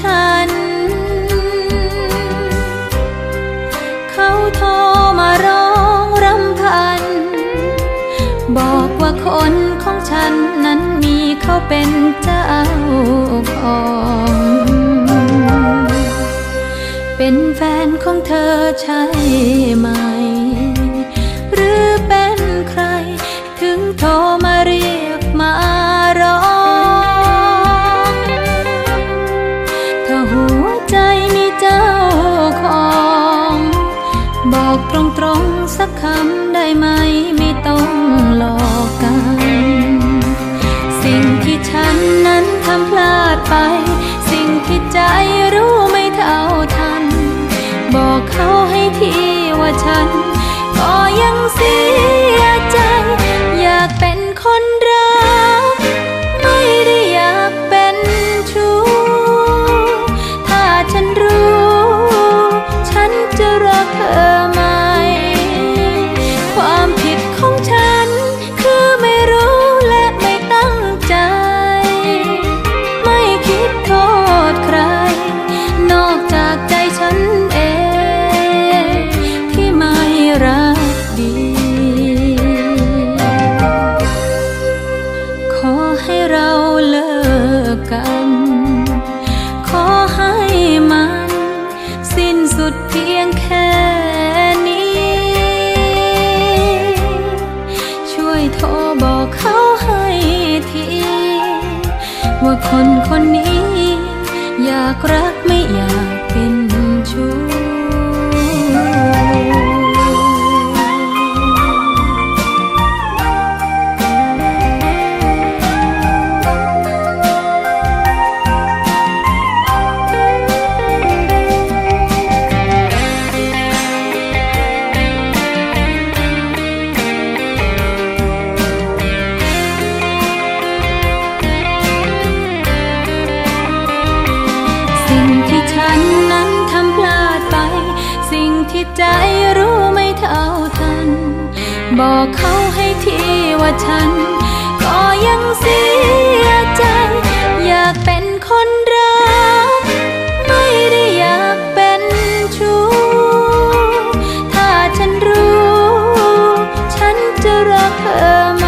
ฉัน เขาโทรมาร้องรำพัน บอกว่าคนของฉันนั้นมีเขาเป็นเจ้าของ เป็นแฟนของเธอใช่ สักคำได้ไหมไม่ต้องหลอกกัน สิ่งที่ฉันนั้นทำพลาดไป กัน ขอให้มัน สิ้นสุดเพียงแค่นี้ ช่วยโทรบอกเขาให้ที ว่าคนคนนี้ อยากรักไม่อยาก ใจรู้ไม่เท่าทัน บอกเขาให้ทีว่าฉัน ก็ยังเสียใจ อยากเป็นคนรัก ไม่ได้อยากเป็นชู้ ถ้าฉันรู้ ฉันจะรักเธอ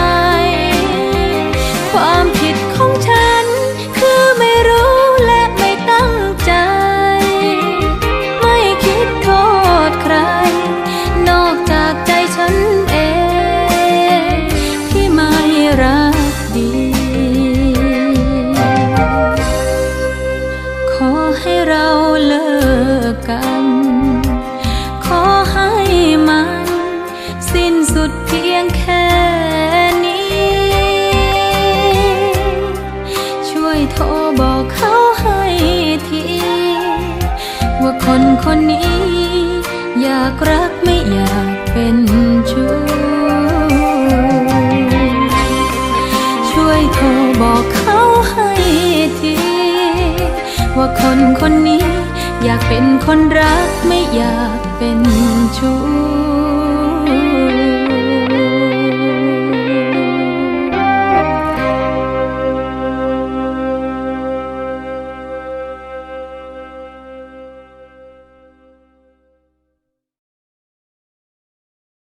คนนี้ อยากรักไม่อยากเป็นชู้ช่วยโทรบอกเขาให้ที ว่าคนคนนี้ อยากเป็นคนรักไม่อยากเป็นชู้